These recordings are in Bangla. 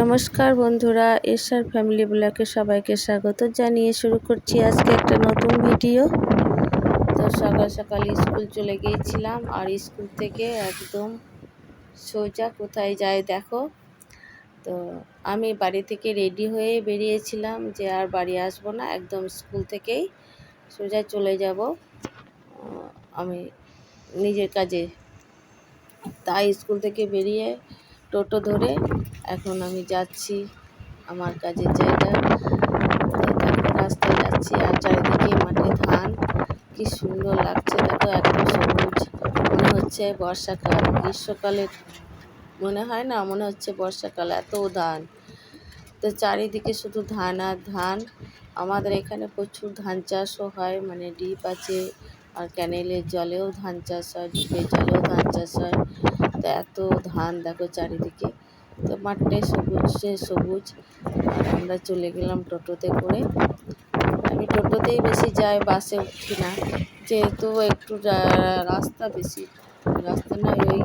নমস্কার বন্ধুরা এসআর ফ্যামিলি ব্লকে সবাইকে স্বাগত জানিয়ে শুরু করছি আজকে একটা নতুন ভিডিও তো সকাল সকাল স্কুল চলে গিয়েছিলাম আর স্কুল থেকে একদম সোজা কোথায় যায় দেখো। তো আমি বাড়ি থেকে রেডি হয়ে বেরিয়েছিলাম যে আর বাড়ি আসব না, একদম স্কুল থেকেই সোজা চলে যাব। আমি নিজের কাজে। তাই স্কুল থেকে বেরিয়ে টোটো ধরে এখন আমি যাচ্ছি আমার কাজের জায়গা। রাস্তায় যাচ্ছি আর চারিদিকে মাঠে ধান। কি সুন্দর লাগছে, দেখো একদম সবুজ। মনে হচ্ছে বর্ষাকাল। গ্রীষ্মকালের মনে হয় না? মনে হচ্ছে বর্ষাকাল, এত ধান। তো চারিদিকে শুধু ধান আর ধান। আমাদের এখানে প্রচুর ধান চাষও হয় মানে ডিপ আছে আর ক্যানেলের জলেও ধান চাষ হয়, ডিপের জলেও ধান চাষ হয়। তো এত ধান, দেখো চারিদিকে। তো মাঠটাই সবুজ, সে সবুজ। আর আমরা চলে গেলাম টোটোতে করে। আমি টোটোতেই বেশি যাই, বাসে উঠি না। যেহেতু একটু রাস্তা বেশি। রাস্তা না ওই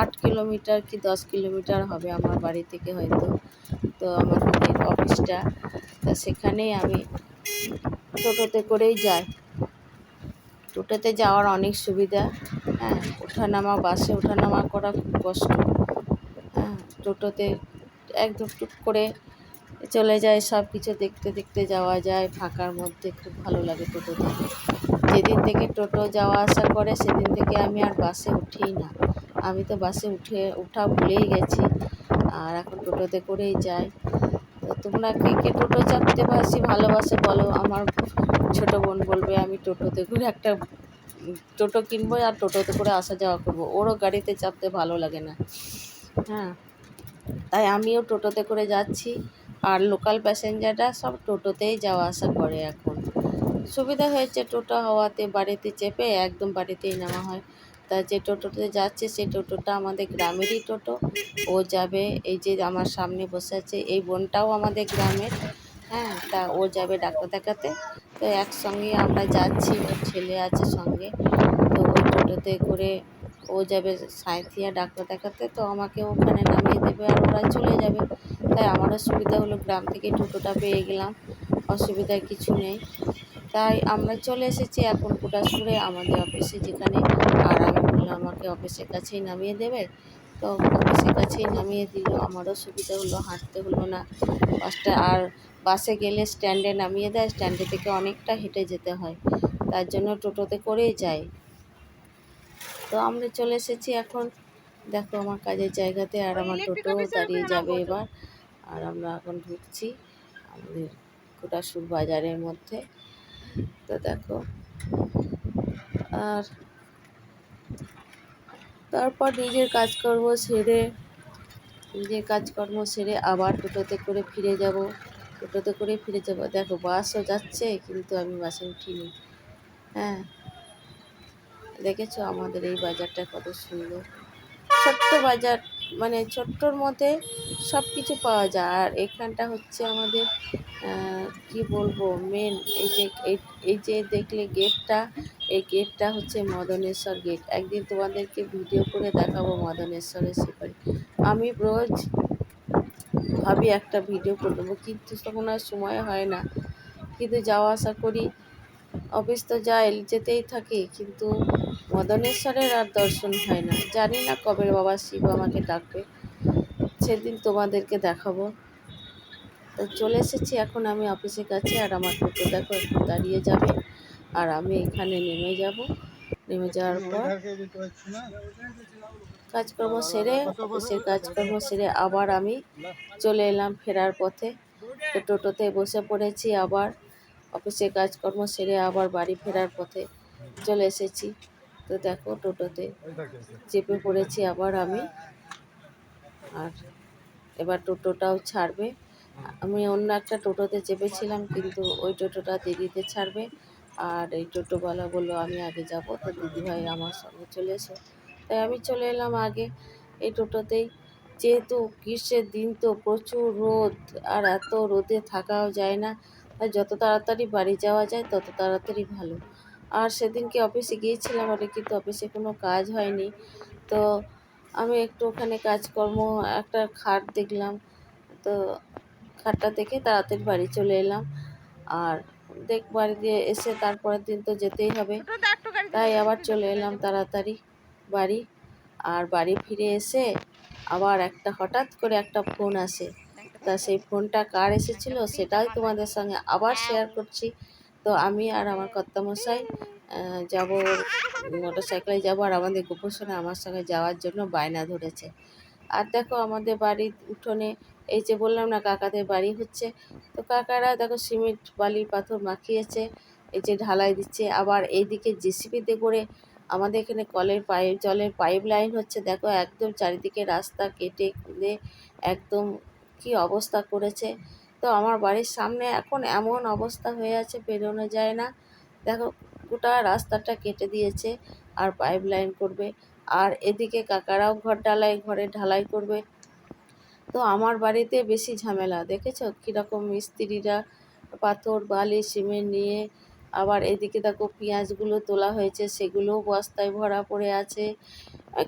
আট কিলোমিটার কি দশ কিলোমিটার হবে আমার বাড়ি থেকে হয়তো। তো আমাদের অফিসটা। তা সেখানেই আমি টোটোতে করেই যাই। টোটোতে যাওয়ার অনেক সুবিধা। হ্যাঁ ওঠানামা, বাসে ওঠানামা করা খুব কষ্ট। হ্যাঁ টোটোতে একদম টুক করে চলে যায় সব কিছু দেখতে দেখতে যাওয়া যায়। ফাঁকার মধ্যে খুব ভালো লাগে টোটোতে। যেদিন থেকে টোটো যাওয়া আসা করে, সেদিন থেকে আমি আর বাসে উঠিই না। আমি তো বাসে উঠে, উঠা ভুলেই গেছি। আর এখন টোটোতে করেই যাই। তো তোমরা কে কে টোটো চাপতে বাসি ভালোবাসে বলো? আমার ছোট বোন বলবে, আমি টোটোতে করে একটা টোটো কিনবো আর টোটোতে করে আসা যাওয়া করব। ওরও গাড়িতে চাপতে ভালো লাগে না। হ্যাঁ। তাই আমিও টোটোতে করে যাচ্ছি। আর লোকাল প্যাসেঞ্জাররা সব টোটোতেই যাওয়া আসা করে এখন। সুবিধা হয়েছে টোটো হওয়াতে, বাড়িতে চেপে একদম বাড়িতেই নেওয়া হয়। তা যে টোটোতে যাচ্ছে সেই টোটোটা আমাদের গ্রামেরই টোটো। ও যাবে, এই যে আমার সামনে বসে আছে, এই বোনটাও আমাদের গ্রামের। হ্যাঁ তা ও যাবে ডাক্তার দেখাতে। তো একসঙ্গে আমরা যাচ্ছি ছেলে আছে সঙ্গে। তো ওই টোটোতে করে ও যাবে সাঁইথিয়া ডাক্তার দেখাতে, তো আমাকে ওখানে নামিয়ে দেবে আর ওরা চলে যাবে। তাই আমারও সুবিধা হলো গ্রাম থেকে টোটোটা পেয়ে গেলাম অসুবিধা কিছু নেই। তাই আমরা চলে এসেছি এখন কুটাসপুরে আমাদের অফিসে যেখানে, আর আমি বললাম, আমাকে অফিসের কাছেই নামিয়ে দেবে? তো অফিসের কাছেই নামিয়ে দিল, আমারও সুবিধা হলো, হাঁটতে হলো না। বাসটা, আর বাসে গেলে স্ট্যান্ডে নামিয়ে দেয়, স্ট্যান্ডে থেকে অনেকটা হেঁটে যেতে হয়। তার জন্য টোটোতে করেই যাই। তো আমরা চলে এসেছি এখন। দেখো আমার কাজের জায়গাতে আর আমার টোটো দাঁড়িয়ে যাবে এবার। আর আমরা এখন ঢুকছি আমাদের কোটাসুর বাজারের মধ্যে। তো দেখো আর তারপর নিজের কাজকর্ম সেরে নিজের কাজকর্ম সেরে আবার টোটোতে করে ফিরে যাব। টোটোতে করে ফিরে যাব। দেখো বাসও যাচ্ছে কিন্তু আমি বাসে উঠিনি। হ্যাঁ দেখেছ আমাদের এই বাজারটা কত সুন্দর? ছোট্ট বাজার মানে ছোট্টর মধ্যে সব কিছু পাওয়া যায়। আর এখানটা হচ্ছে আমাদের কি বলব মেন এই যে এই যে দেখলে গেটটা এই গেটটা হচ্ছে মদনেশ্বর গেট একদিন তোমাদেরকে ভিডিও করে দেখাবো মদনেশ্বরের সেপারে। আমি রোজ ভাবি একটা ভিডিও করে দেবো, কিন্তু তখন আর সময় হয় না। কিন্তু যাওয়া আসা করি অফিস তো যাই যেতেই থাকি, কিন্তু মদনেশ্বরের আর দর্শন হয় না। জানি না কবে বাবা শিব আমাকে ডাকবে। সেদিন তোমাদেরকে দেখাবো। তো চলে এসেছি, এখন আমি অফিসের কাছে আর আমার টোটো দেখো, একটু দাঁড়িয়ে যাবে। আর আমি এখানে নেমে যাব। নেমে যাওয়ার পর কাজকর্ম সেরে, অফিসের কাজকর্ম সেরে আবার আমি চলে এলাম ফেরার পথে। তো টোটোতে বসে পড়েছি আবার। অফিসে কাজকর্ম সেরে আবার বাড়ি ফেরার পথে চলে এসেছি। তো দেখো টোটোতে চেপে পড়েছি আবার আমি। আর এবার টোটোটাও ছাড়বে। আমি অন্য একটা টোটোতে চেপেছিলাম, কিন্তু ওই টোটোটা দিদিতে ছাড়বে। আর এই টোটোওয়ালা বলল আমি আগে যাব, তো দিদিভাই আমার সঙ্গে চলে এসো। তাই আমি চলে এলাম আগে এই টোটোতেই। যেহেতু গ্রীষ্মের দিন তো প্রচুর রোদ, আর এত রোদে থাকাও যায় না। আর যত তাড়াতাড়ি বাড়ি যাওয়া যায়, তত তাড়াতাড়ি ভালো। আর সেদিনকে অফিসে গিয়েছিলাম আর কিন্তু অফিসে কোনো কাজ হয়নি। তো আমি একটু ওখানে কাজকর্ম, একটা খাট দেখলাম। তো খাটটা দেখে তাড়াতাড়ি বাড়ি চলে এলাম। আর দেখ, বাড়ি দিয়ে এসে তারপরের দিন তো যেতেই হবে। তাই আবার চলে এলাম তাড়াতাড়ি বাড়ি। আর বাড়ি ফিরে এসে আবার একটা হঠাৎ করে একটা ফোন আসে। তা সেই ফোনটা কার এসেছিল সেটাই তোমাদের সঙ্গে আবার শেয়ার করছি। তো আমি আর আমার কর্তামশাই যাব মোটর সাইকেলে যাব আর আমাদের গোপসনে আমার সঙ্গে যাওয়ার জন্য বায়না ধরেছে। আর দেখো আমাদের বাড়ির উঠোনে, এই যে বললাম না কাকাদের বাড়ি হচ্ছে, তো কাকারা দেখো সিমেন্ট, বালি, পাথর মাখিয়েছে, এই যে ঢালাই দিচ্ছে। আবার এইদিকে জেসিপিতে করে আমাদের এখানে কলের পাইপ, জলের পাইপ লাইন হচ্ছে, দেখো একদম চারিদিকে রাস্তা কেটে একদম কি অবস্থা করেছে? তো আমার বাড়ির সামনে এখন এমন অবস্থা হয়ে আছে, বেরোনো যায় না। দেখো, গোটা রাস্তাটা কেটে দিয়েছে আর পাইপ লাইন করবে। আর এদিকে কাকারাও ঘর ঢালাই, ঘরে ঢালাই করবে। তো আমার বাড়িতে বেশি ঝামেলা, দেখেছ? কীরকম মিস্ত্রিরা পাথর, বালি, সিমেন্ট নিয়ে আবার এদিকে দেখো পেঁয়াজগুলো তোলা হয়েছে, সেগুলোও বস্তায় ভরা পড়ে আছে।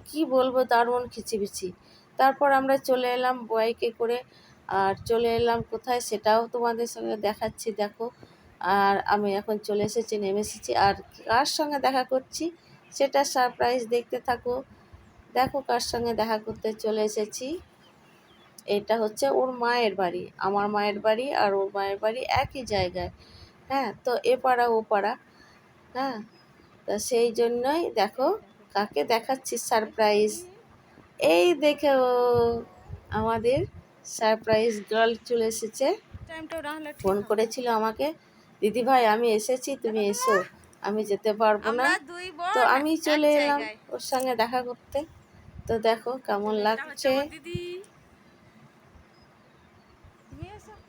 কি বলব, দারুণ খিচিবিচি। তারপর আমরা চলে এলাম বাইকে করে। আর চলে এলাম কোথায় সেটাও তোমাদের সঙ্গে দেখাচ্ছি, দেখো। আর আমি এখন চলে এসেছি, নেমে এসেছি। আর কার সঙ্গে দেখা করছি সেটা সারপ্রাইজ দেখতে থাকো। দেখো কার সঙ্গে দেখা করতে চলে এসেছি। এটা হচ্ছে ওর মায়ের বাড়ি, আমার মায়ের বাড়ি আর ওর মায়ের বাড়ি একই জায়গায়। হ্যাঁ তো এ পাড়া, ও পাড়া। হ্যাঁ তা সেই জন্যই দেখো কাকে দেখাচ্ছি সারপ্রাইজ এই দেখে ও আমাদের সারপ্রাইজ গার্ল চলে এসেছে। ফোন করেছিল আমাকে দিদি ভাই আমি এসেছি তুমি এসো আমি যেতে পারব না। তো আমি চলে এলাম ওর সঙ্গে দেখা করতে। তো দেখো কেমন লাগছে।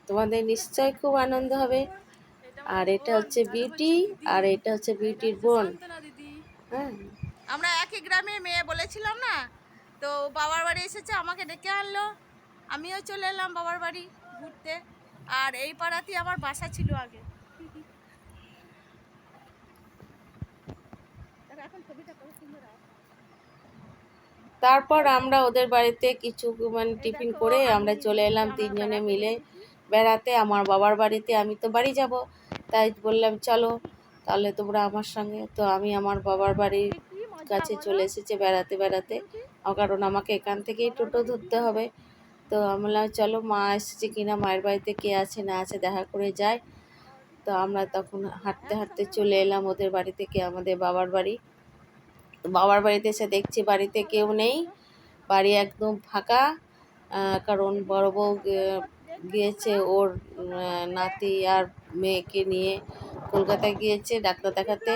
তোমাদের নিশ্চয় খুব আনন্দ হবে। আর এটা হচ্ছে বিউটি আর এটা হচ্ছে বিউটির বোন। হ্যাঁ। আমরা একই গ্রামের মেয়ে বলেছিলাম না? তো বাবার বাড়ি এসেছে আমাকে ডেকে আনলো। আমিও চলে এলাম বাবার বাড়ি ঘুরতে। আর এই পাড়াতেই আমার বাসা ছিল আগে। তারপর আমরা ওদের বাড়িতে কিছু মানে টিফিন করে আমরা চলে এলাম তিনজনে মিলে। বেড়াতে আমার বাবার বাড়িতে আমি তো বাড়ি যাব। তাই বললাম চলো তাহলে তোমরা আমার সঙ্গে। তো আমি আমার বাবার বাড়ির কাছে চলে এসেছে বেড়াতে বেড়াতে। কারণ আমাকে এখান থেকেই টোটো ধরতে হবে। তো আমি বললাম, চলো মা এসেছে কিনা, মায়ের বাড়িতে কে আছে, না আছে, দেখা করে যায় তো আমরা তখন হাঁটতে হাঁটতে চলে এলাম ওদের বাড়ি থেকে, আমাদের বাবার বাড়ি। বাবার বাড়িতে এসে দেখছি বাড়িতে কেউ নেই, বাড়ি একদম ফাঁকা কারণ বড় বউ গিয়েছে ওর নাতি আর মেয়েকে নিয়ে কলকাতায় গিয়েছে ডাক্তার দেখাতে,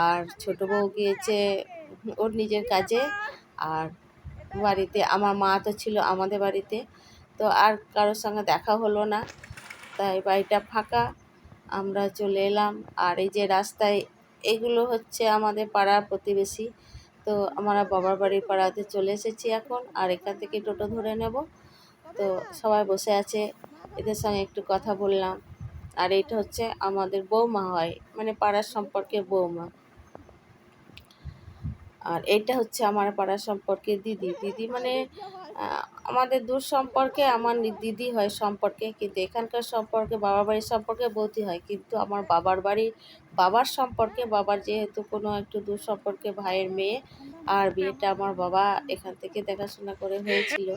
আর ছোট বউ গিয়েছে ওর নিজের কাজে, আর বাড়িতে, আমার মা তো ছিল আমাদের বাড়িতে, তো আর কারোর সঙ্গে দেখা হলো না। তাই বাড়িটা ফাঁকা, আমরা চলে এলাম। আর এই যে রাস্তায়, এগুলো হচ্ছে আমাদের পাড়ার প্রতিবেশী। তো আমরা বাবার বাড়ির পাড়াতে চলে এসেছি এখন, আর এখান থেকে টোটো ধরে নেব। তো সবাই বসে আছে, এদের সঙ্গে একটু কথা বললাম। আর এটা হচ্ছে আমাদের বৌমা হয় মানে পাড়ার সম্পর্কে বৌমা। আর এটা হচ্ছে আমার পাড়ার সম্পর্কে দিদি। দিদি মানে আমাদের দূর সম্পর্কে আমার দিদি হয় সম্পর্কে কিন্তু এখানকার সম্পর্কে বাবার বাড়ির সম্পর্কে বৌদি হয়। কিন্তু আমার বাবার বাড়ির বাবার সম্পর্কে বাবার যেহেতু কোনো একটু দূর সম্পর্কে ভাইয়ের মেয়ে আর বিয়েটা আমার বাবা এখান থেকে দেখাশোনা করে হয়েছিল।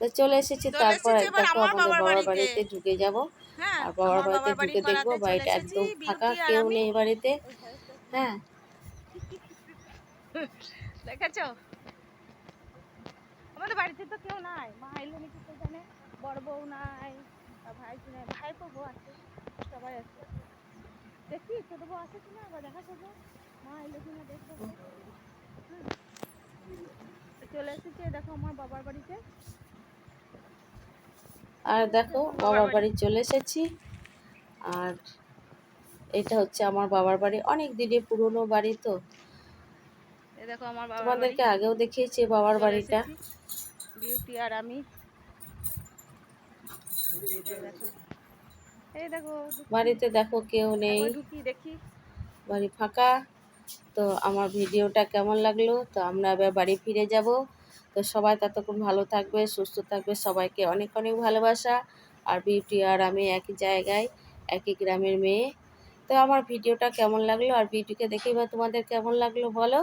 তো চলে এসেছি তারপর দেখো আমাদের বাবার বাড়িতে। ঢুকে যাব। হ্যাঁ আর বাবার বাড়িতে ঢুকে দেখব বাড়িটা একদম ফাঁকা কেউ। নেই বাড়িতে। হ্যাঁ দেখেছ? আমাদের বাড়িতে তো কেউ নাই। মা এলো নাকি জানে বড় বউ নাই ভাই নাই ভাই তো বউ আছে, সবাই আছে। দেখি, ছোট বউ আছে কিনা আবার দেখা করব। মা এলো কিনা দেখব। চলে এসেছি, দেখো আমার বাবার বাড়িতে। আর দেখো, বাবার বাড়ি চলে এসেছি। আর এটা হচ্ছে আমার বাবার বাড়ি। অনেক দিনের পুরনো বাড়ি তো। আমার তোমাদেরকে আগেও দেখিয়েছি বাবার বাড়িটা। বিউটি আর আমি। বাড়িতে দেখো কেউ নেই। বাড়ি ফাঁকা। তো আমার ভিডিওটা কেমন লাগল? তো আমরা এবার বাড়ি ফিরে যাব। তো সবাই ততক্ষণ ভালো থাকবে সুস্থ থাকবে। সবাইকে অনেক অনেক ভালোবাসা। আর বিউটি আর আমি একই জায়গায় একই গ্রামের মেয়ে। তো আমার ভিডিওটা কেমন লাগল? আর ভিডিওকে দেখেই বা তোমাদের কেমন লাগল বলো?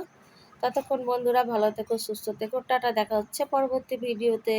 ততক্ষণ বন্ধুরা ভালো থেকো সুস্থ থেকো। টাটা দেখা হচ্ছে পরবর্তী ভিডিওতে।